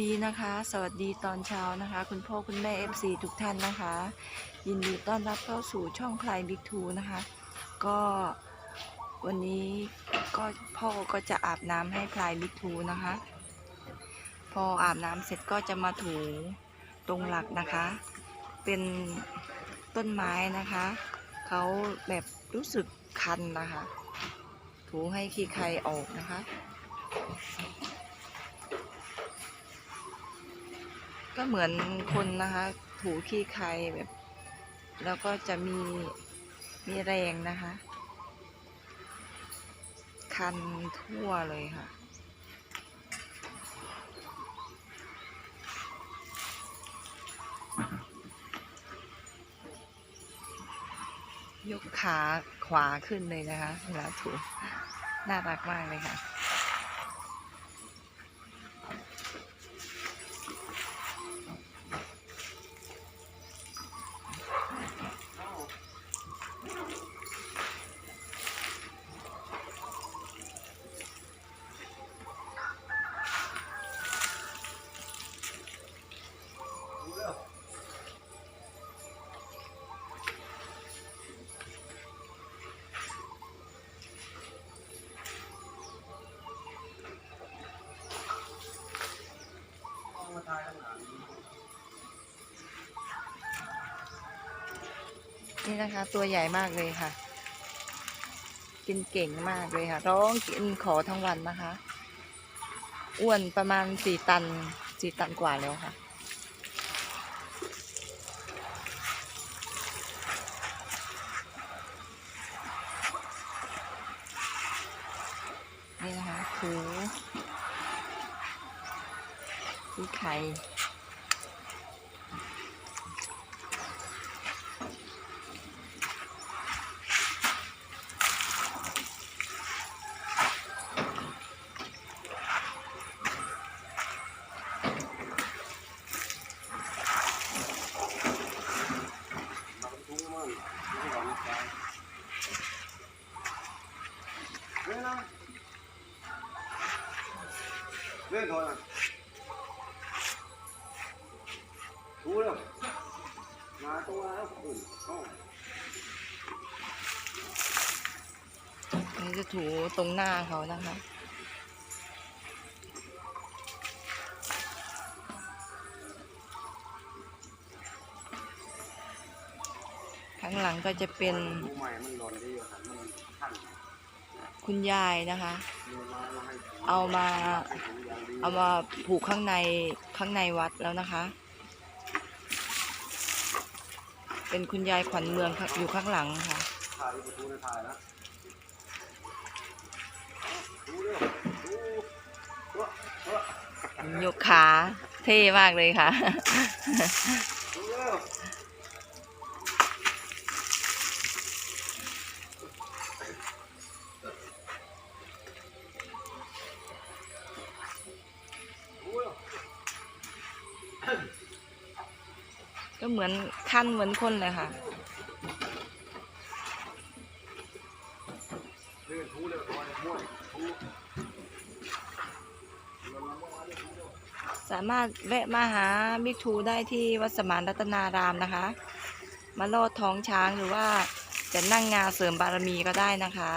ดีนะคะ สวัสดีตอนเช้านะคะ คุณพ่อคุณแม่ FC ทุกท่านนะคะ ยินดีต้อนรับเข้าสู่ช่องคลายบิ๊กทูนะคะ ก็วันนี้ก็พ่อก็จะอาบน้ำให้พลายบิ๊กทูนะคะ พออาบน้ำเสร็จก็จะมาถูตรงหลักนะคะ เป็นต้นไม้นะคะเขาแบบรู้สึกคันนะคะ ถูให้ขี้ใครออกนะคะ ก็เหมือนคนนะคะ ถูขี้ใครแบบ แล้วก็จะมีมีแรงนะคะ คันทั่วเลยค่ะ ยกขาขวาขึ้นเลยนะคะเวลาถูน่ารักมากเลยค่ะ นี่นะคะ ตัวใหญ่มากเลยค่ะ กินเก่งมากเลยค่ะ ร้องกินขอทั้งวันนะคะ อ้วนประมาณสี่ตันสี่ตันกว่าแล้วค่ะ นี่นะคะถูถูไข่ เลื่อนก่อนนะถูแล้วมาตัวแล้วอุ่นเข้านี่จะถูตรงหน้าเขานะคะข้างหลังก็จะเป็นดูใหม่มันหล่นดีอยู่ครับมันขั้น คุณยายนะคะ เอามาเอามาผูกข้างในข้างในวัดแล้วนะคะ เป็นคุณยายขวัญเมืองอยู่ข้างหลังค่ะถ่ายประตูในถ่ายนะยกขาเท่มากเลยค่ะ เหมือนขั้นเหมือนคนเลยค่ะสามารถแวะมาหาบิ๊กทูได้ที่วัดสมานรัตนารามนะคะ มาลอดท้องช้างหรือว่าจะนั่งงาเสริมบารมีก็ได้นะคะ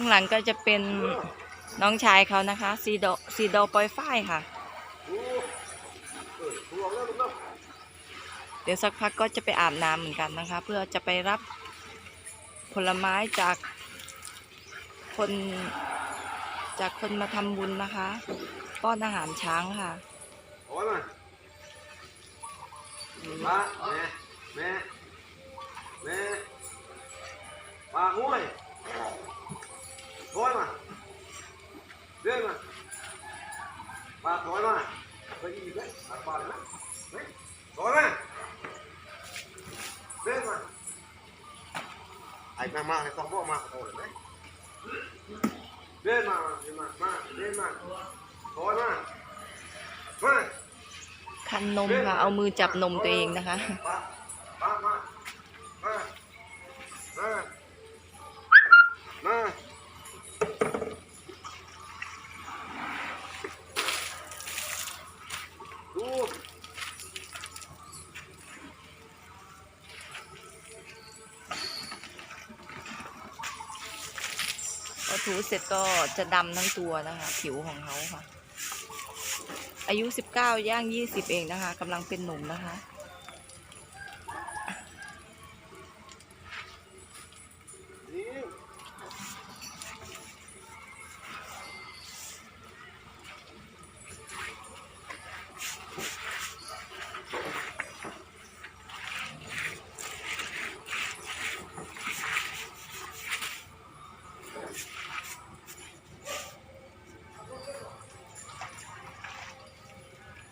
างหลังก็จะเป็นน้องชายเขานะคะซีโดซีโดปอยฝ้ายค่ะ เดี๋ยวสักพักก็จะไปอาบน้ำเหมือนกันนะคะ เพื่อจะไปรับผลไม้จากคนจากคนมาทำบุญนะคะ ป้อนอาหารช้างค่ะถอยมามาแม่แม่แม่มวย ถอยมาเดินมาปาถอยมาไปอีกเลยปาปาเลยนะเฮ้ยถอยมาเดินมาไอ้มามาไอ้สองพวกมาโอ้ยไหมเดินมาเดินมามาเดินมาถอยมามาคันนมค่ะ เอามือจับนมตัวเองนะคะ ถูเสร็จก็จะดำทั้งตัวนะคะ ผิวของเขาค่ะ อายุ 19 ย่าง 20 เองนะคะกำลังเป็นหนุ่มนะคะ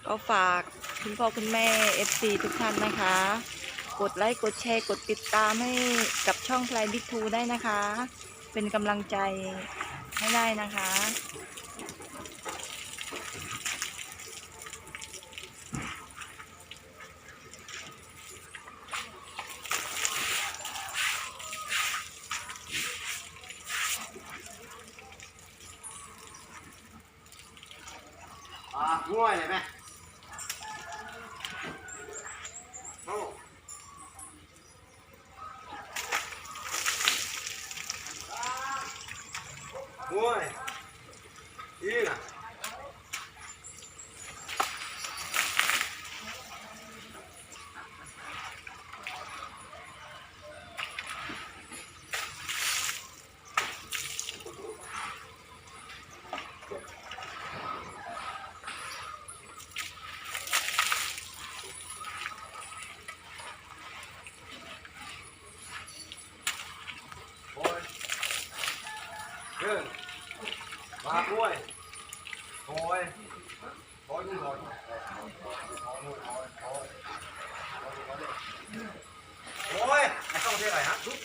ก็ฝากคุณพ่อคุณแม่ FC ทุกท่านนะคะ กดไลค์กดแชร์กดติดตามให้กับช่องพลายบิ๊กทูได้นะคะ เป็นกำลังใจให้ได้นะคะปากง่วยเลยไหมโอ้ ง่วยอีน่ะ โอ้ยเดินมาด้วยโอ้ยโอ้ยดูหน่อยโอ้ยไอ้เข้าเท่าไหร่ฮะทุก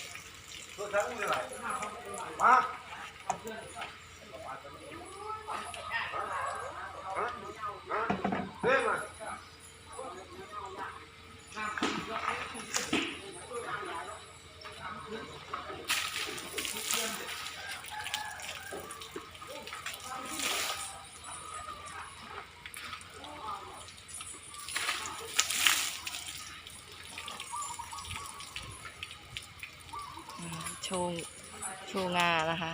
ทุกทั้ง ชว์โชว์งานะคะ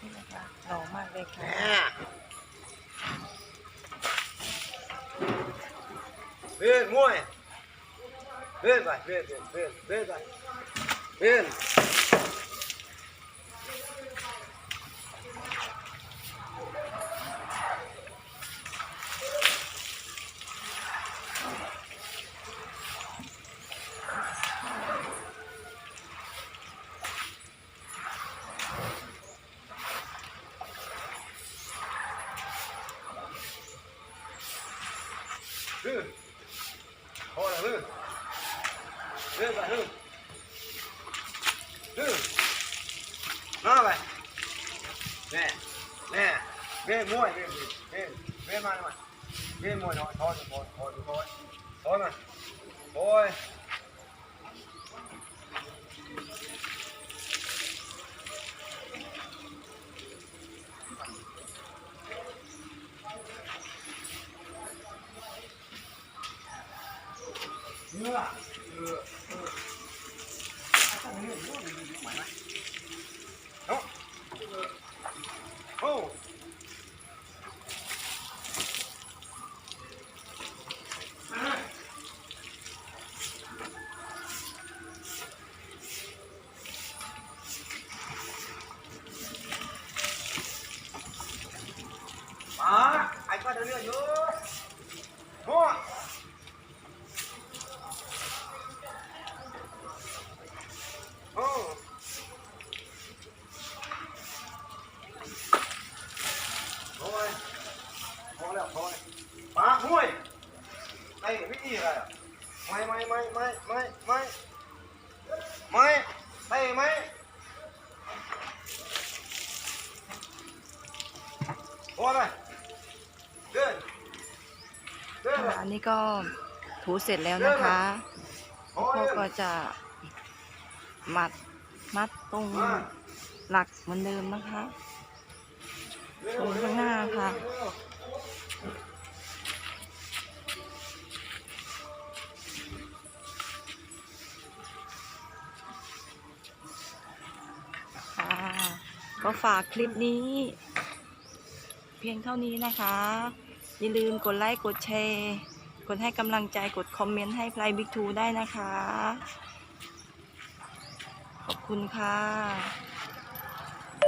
นี่นะคะหล่อมากเลยค่ะ เดินมวยเดินไป พอล้วเดินเดินไปเดินเดินมาไปแน่แน่เดินมวยเดินเดินเดินมาหน่อยเดินมวยหน่อยทอดทอยถอดทอยถอดมาโอย เนื้ อเลยเดินเดินค่ะอันนี้ก็ถูเสร็จแล้วนะคะพอพ่อเลยก็จะมัดมัดตรงหลักเหมือนเดิมนะคะตรงข้างหน้าค่ะค่ะก็ฝากคลิปนี้ เพียงเท่านี้นะคะ อย่าลืมกดไลค์กดแชร์กดให้กำลังใจกดคอมเมนต์ให้พลายบิ๊กทูได้นะคะ ขอบคุณค่ะ